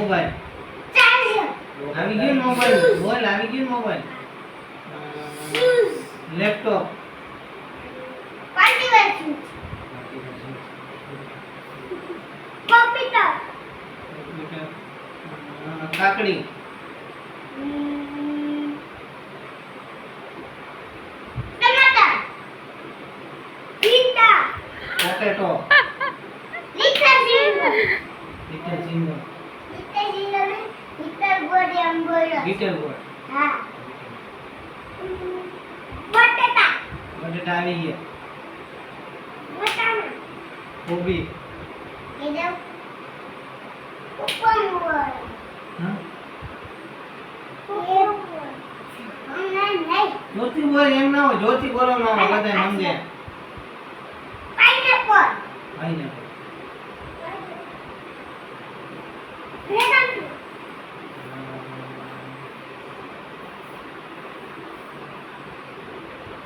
Mobile. આવી ગયું mobile? બોલ આવી ગયું મોબાઈલ? લેપટોપ. કાકડી. ટમાટર ભીંડા પોટેટો ગોળી આમ બોલો ગીટર ગોળ હા બટેટા બટેટા આવી ગયા વટાણા કોબી એને ઉપર હોય હા હમણાં નહીં જોતી બોલ એમ ના હોય જોતી બોલો ના હોય બધા સમજે